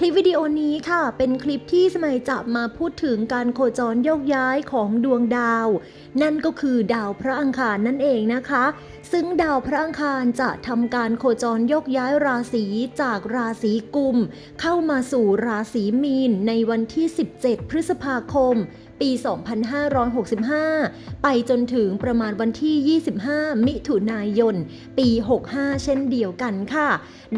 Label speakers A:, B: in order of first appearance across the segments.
A: คลิปวิดีโอนี้ค่ะ เป็นคลิปที่สมัยจะมาพูดถึงการโคจรโยกย้ายของดวงดาว นั่นก็คือดาวพระอังคารนั่นเองนะคะ ซึ่งดาวพระอังคารจะทำการโคจรโยกย้ายราศีจากราศีกุม เข้ามาสู่ราศีมีนในวันที่ 17 พฤษภาคม ปี 2565 ไปจนถึงประมาณวันที่ 25 มิถุนายน ปี 65 เช่นเดียวกันค่ะ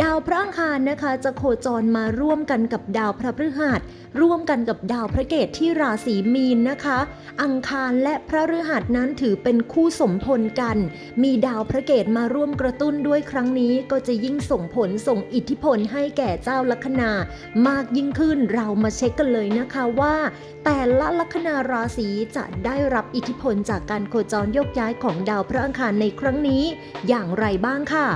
A: ดาวพระอังคารนะคะจะโคจรมาร่วมกันกับดาวพระพฤหัสร่วมกันกับดาวพระเกตที่ราศีมีนนะคะ อังคารและพระฤหัสนั้นถือเป็นคู่สมพลกัน มีดาวพระเกตมาร่วมกระตุ้นด้วยครั้งนี้ก็จะยิ่งส่งผลส่งอิทธิพลให้แก่เจ้าลัคนามากยิ่งขึ้นเรามาเช็คกันเลยนะคะว่า แต่ละลัคนาราศีจะได้รับอิทธิพลจากการโคจรโยกย้ายของดาวพระอังคารในครั้งนี้ อย่างไรบ้างค่ะ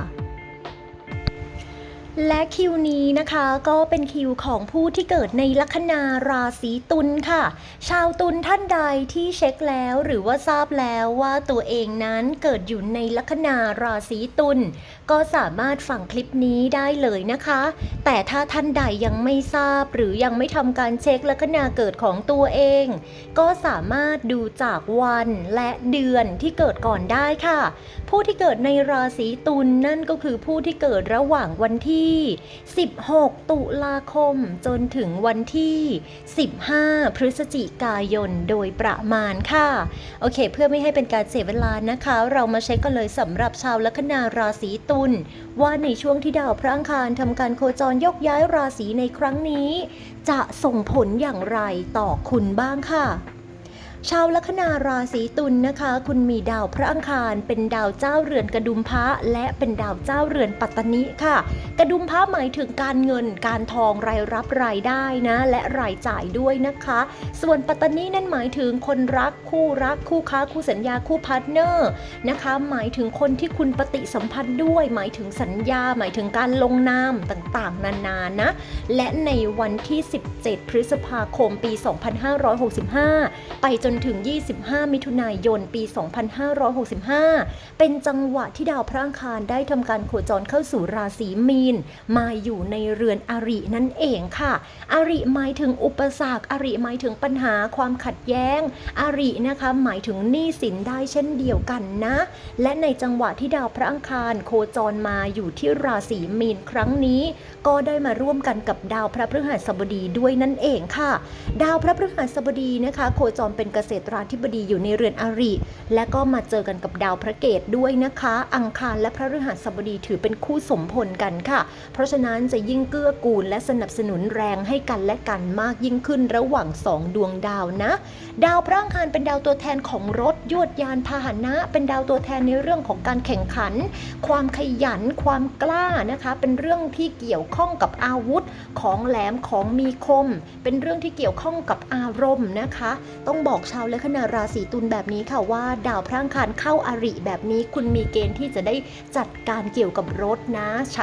A: และคิวนี้นะคะก็เป็นคิวของผู้ที่เกิดในลัคนาราศีตุลค่ะ ชาวตุลท่านใดที่เช็คแล้วหรือว่าทราบแล้วว่าตัวเองนั้นเกิดอยู่ในลัคนาราศีตุลก็สามารถฟังคลิปนี้ได้เลยนะคะ แต่ถ้าท่านใดยังไม่ทราบหรือยังไม่ทำการเช็คลัคนาเกิดของตัวเอง ก็สามารถดูจากวันและเดือนที่เกิดก่อนได้ค่ะ ผู้ที่เกิดในราศีตุลนั่นก็คือผู้ที่เกิดระหว่างวันที่16 ตุลาคมจนถึงวันที่ 15 พฤศจิกายนโดยประมาณค่ะ โอเค เพื่อไม่ให้เป็นการเสียเวลานะคะ เรามาเช็คกันเลยสำหรับชาวลัคนาราศีตุลว่าในช่วงที่ดาวพระอังคารทำการโคจรยกย้ายราศีในครั้งนี้ จะส่งผลอย่างไรต่อคุณบ้างค่ะ ชาวลัคนาราศีตุลนะคะ คุณมีดาวพระอังคาร เป็นดาวเจ้าเรือนกระดุมพระและเป็นดาวเจ้าเรือนปัตตนิค่ะ กระดุมพระหมายถึงการเงินการทองรายรับรายได้นะ และรายจ่ายด้วยนะคะ ส่วนปัตตนินั่นหมายถึงคนรักคู่รักคู่ค้าคู่สัญญาคู่พาร์ทเนอร์นะคะ หมายถึงคนที่คุณปฏิสัมพันธ์ด้วย หมายถึงสัญญา หมายถึงการลงนามต่างๆ นานานะ และในวันที่ 17 พฤษภาคมปี 2565 ไปจนถึง 25 มิถุนายน ปี 2565 เป็นจังหวะที่ดาวพระอังคารได้ทำการโคจรเข้าสู่ราศีมีน มาอยู่ในเรือนอรินั่นเองค่ะ อริหมายถึงอุปสรรค อริหมายถึงปัญหาความขัดแย้ง อรินะคะหมายถึงหนี้สินได้เช่นเดียวกันนะ และในจังหวะที่ดาวพระอังคารโคจรมาอยู่ที่ราศีมีนครั้งนี้ ก็ได้มาร่วมกันกับดาวพระพฤหัสบดีด้วยนั่นเองค่ะ ดาวพระพฤหัสบดีนะคะ โคจรเป็นเกษตราธิบดีอยู่ในเรือนอริ และก็มาเจอกันกับดาวพระเกตด้วยนะคะ อังคารและพระฤหัสบดีถือเป็นคู่สมพลกันค่ะ เพราะฉะนั้นจะยิ่งเกื้อกูลและสนับสนุนแรงให้กันและกันมากยิ่งขึ้นระหว่างสองดวงดาวนะ ดาวพระอังคารเป็นดาวตัวแทนของรถยวดยานพาหนะ เป็นดาวตัวแทนในเรื่องของการแข่งขัน ความขยัน ความกล้านะคะ เป็นเรื่องที่เกี่ยวข้องกับอาวุธของแหลมของมีคม เป็นเรื่องที่เกี่ยวข้องกับอารมณ์นะคะ ต้องบอกชาวลัคนาราศีตุลแบบนี้ค่ะว่า ดาวพระอังคารเข้าอาริแบบนี้ คุณมีเกณฑ์ที่จะได้จัดการเกี่ยวกับรถนะช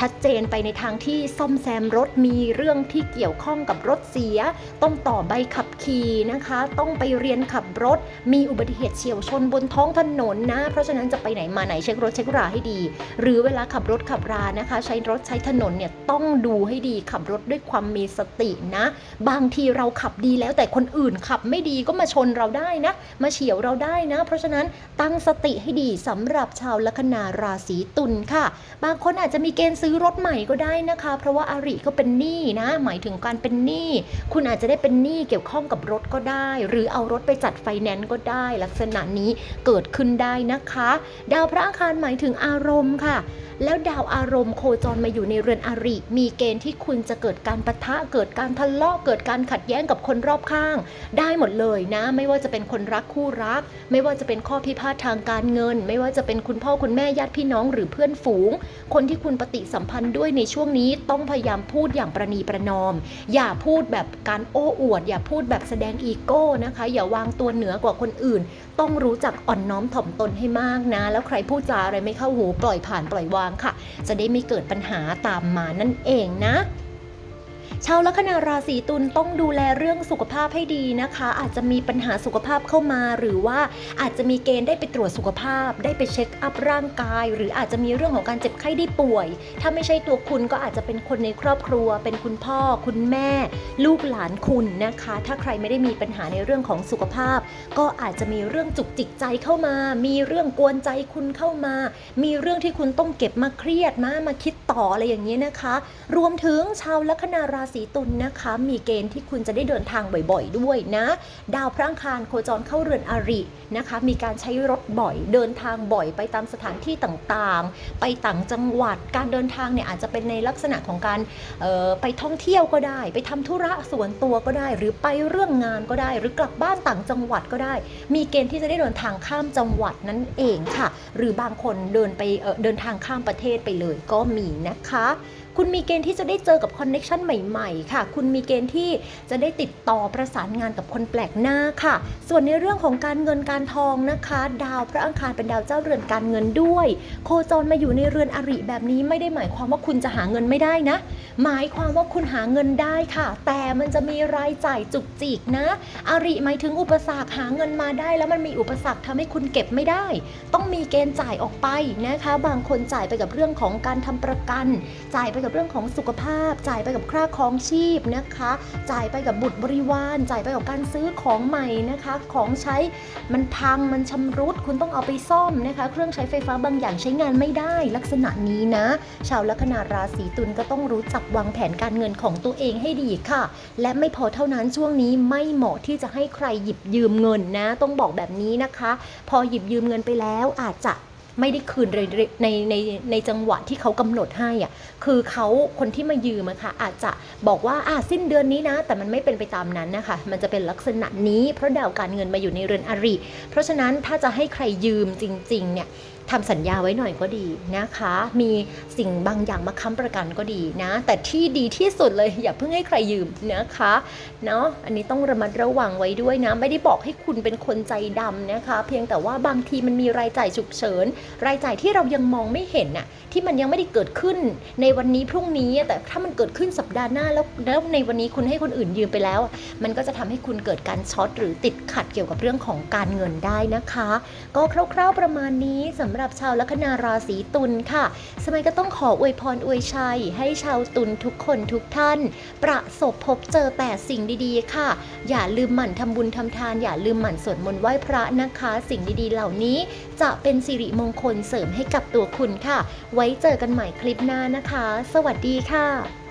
A: ชัดเจนไปในทางที่ซ่อมแซมรถมีเรื่องที่เกี่ยวข้องกับรถเสีย ต้องต่อใบขับขี่นะคะ ต้องไปเรียนขับรถ มีอุบัติเหตุเฉียวชนบนท้องถนนนะ เพราะฉะนั้นจะไปไหนมาไหนเช็ครถเช็คราให้ดี หรือเวลาขับรถขับรานะคะ ใช้รถใช้ถนนเนี่ยต้องดูให้ดีขับรถด้วยความมีสตินะ บางทีเราขับดีแล้วแต่คนอื่นขับไม่ดีก็มาชนเราได้นะ มาเฉียวเราได้นะ เพราะฉะนั้นตั้งสติให้ดีสำหรับชาวลัคนาราศีตุลค่ะ บางคนอาจจะมีเกณฑ์ซื้อรถใหม่ก็ได้นะคะ เพราะว่าอาริก็เป็นหนี้นะ หมายถึงการเป็นหนี้ คุณอาจจะได้เป็นหนี้เกี่ยวข้องกับรถก็ได้ หรือเอารถไปจัดไฟแนนซ์ก็ได้ ลักษณะนี้เกิดขึ้นได้นะคะ ดาวพระอังคารหมายถึงอารมณ์ค่ะ แล้วดาวอารมณ์โคจรมาอยู่ในเรือนอริ มีเกณฑ์ที่คุณจะเกิดการประทะ เกิดการทะเลาะ เกิดการขัดแย้งกับคนรอบข้าง ได้หมดเลยนะ ไม่ว่าจะเป็นคนรักคู่รัก ไม่ว่าจะเป็นข้อพิพาททางการเงิน ไม่ว่าจะเป็นคุณพ่อคุณแม่ญาติพี่น้องหรือเพื่อนฝูง คนที่คุณปฏิสัมพันธ์ด้วยในช่วงนี้ต้องพยายามพูดอย่างประนีประนอม อย่าพูดแบบการโอ้อวด อย่าพูดแบบแสดงอีโก้นะคะ อย่าวางตัวเหนือกว่าคนอื่น ต้องรู้จักอ่อนน้อมถ่อมตนให้มากนะ แล้วใครพูดจาอะไรไม่เข้าหูปล่อยผ่านปล่อยวางค่ะ จะได้ไม่เกิดปัญหาตามมานั่นเองนะ ชาวลัคนาราศีตุลต้องดูแลเรื่องสุขภาพให้ดีนะคะ อาจจะมีปัญหาสุขภาพเข้ามา หรือว่าอาจจะมีเกณฑ์ได้ไปตรวจสุขภาพ ได้ไปเช็คอัพร่างกาย หรืออาจจะมีเรื่องของการเจ็บไข้ได้ป่วย ถ้าไม่ใช่ตัวคุณก็อาจจะเป็นคนในครอบครัว เป็นคุณพ่อ คุณแม่ ลูกหลานคุณนะคะ ถ้าใครไม่ได้มีปัญหาในเรื่องของสุขภาพ ก็อาจจะมีเรื่องจุกจิกใจเข้ามา มีเรื่องกวนใจคุณเข้ามา มีเรื่องที่คุณต้องเก็บมาเครียดมามาคิด ต่ออะไรอย่างนี้นะคะ รวมถึงชาวลัคนาราศีตุลนะคะ มีเกณฑ์ที่คุณจะได้เดินทางบ่อยๆ ด้วยนะ ดาวพระอังคารโคจรเข้าเรือนอรินะคะ มีการใช้รถบ่อยเดินทางบ่อยไปตามสถานที่ต่างๆ ไปต่างจังหวัดการเดินทางเนี่ยอาจจะเป็นในลักษณะของการออไปท่องเที่ยวก็ได้ ไปทำธุระส่วนตัวก็ได้ หรือไปเรื่องงานก็ได้ หรือกลับบ้านต่างจังหวัดก็ได้ มีเกณฑ์ที่จะได้เดินทางข้ามจังหวัดนั่นเองค่ะ หรือบางคนเดินไปเเดินทางข้ามประเทศไปเลยก็มีนะคะ คุณมีเกณฑ์ที่จะได้เจอกับคอนเน็ชันใหม่ๆ ค่ะ คุณมีเกณฑ์ที่จะได้ติดต่อประสานงานกับคนแปลกหน้าค่ะ ส่วนในเรื่องของการเงินการทองนะคะ ดาวพระอังคารเป็นดาวเจ้าเรือนการเงินด้วย โคจรมาอยู่ในเรือนอริแบบนี้ไม่ได้หมายความว่าคุณจะหาเงินไม่ได้นะ หมายความว่าคุณหาเงินได้ค่ะ แต่มันจะมีรายจ่ายจุกจิกนะ อริหมายถึงอุปสรรคหาเงินมาได้ แล้วมันมีอุปสรรคทำให้คุณเก็บไม่ได้ ต้องมีเกณฑ์จ่ายออกไปนะคะ บางคนจ่ายไปกับเรื่องของการทำประกัน จ่ายไปกับเรื่องของสุขภาพ จ่ายไปกับค่าครองชีพนะคะ จ่ายไปกับบุตรบริวาร จ่ายไปกับการซื้อของใหม่นะคะ ของใช้มันพังมันชำรุด คุณต้องเอาไปซ่อมนะคะ เครื่องใช้ไฟฟ้าบางอย่างใช้งานไม่ได้ลักษณะนี้นะ ชาวลัคนาราศีตุลก็ต้องรู้จักวางแผนการเงินของตัวเองให้ดีค่ะ และไม่พอเท่านั้นช่วงนี้ไม่เหมาะที่จะให้ใครหยิบยืมเงินนะ ต้องบอกแบบนี้นะคะ พอหยิบยืมเงินไปแล้วอาจจะ ไม่ได้คืนในในในในจังหวะที่เขากำหนดให้อะคือเขาคนที่มายืมอะค่ะอาจจะบอกว่าอะสิ้นเดือนนี้นะ แต่มันไม่เป็นไปตามนั้นนะคะ มันจะเป็นลักษณะนี้ เพราะดาวการเงินมาอยู่ในเรือนอริ เพราะฉะนั้นถ้าจะให้ใครยืมจริง ๆ เนี่ยทำสัญญาไว้หน่อยก็ดีนะคะ มีสิ่งบางอย่างมาค้ำประกันก็ดีนะ แต่ที่ดีที่สุดเลยอย่าเพิ่งให้ใครยืมนะคะ เนาะ อันนี้ต้องระมัดระวังไว้ด้วยนะ ไม่ได้บอกให้คุณเป็นคนใจดำนะคะ เพียงแต่ว่าบางทีมันมีรายจ่ายฉุกเฉินรายจ่ายที่เรายังมองไม่เห็นน่ะที่มันยังไม่ได้เกิดขึ้นในวันนี้พรุ่งนี้แต่ถ้ามันเกิดขึ้นสัปดาห์หน้าแล้วแล้วในวันนี้คุณให้คนอื่นยืมไปแล้ว มันก็จะทำให้คุณเกิดการช็อตหรือติดขัดเกี่ยวกับเรื่องของการเงินได้นะคะ ก็คร่าวๆประมาณนี้สำหรับชาวลัคนาราศีตุลค่ะ สมัยก็ต้องขออวยพรอวยชัย ให้ชาวตุลทุกคนทุกท่าน ประสบพบเจอแต่สิ่งดีๆ ค่ะ อย่าลืมหมั่นทำบุญทำทาน อย่าลืมหมั่นสวดมนต์ไหว้พระนะคะ สิ่งดีๆ เหล่านี้จะเป็นสิริมงคลเสริมให้กับตัวคุณค่ะ ไว้เจอกันใหม่คลิปหน้านะคะ สวัสดีค่ะ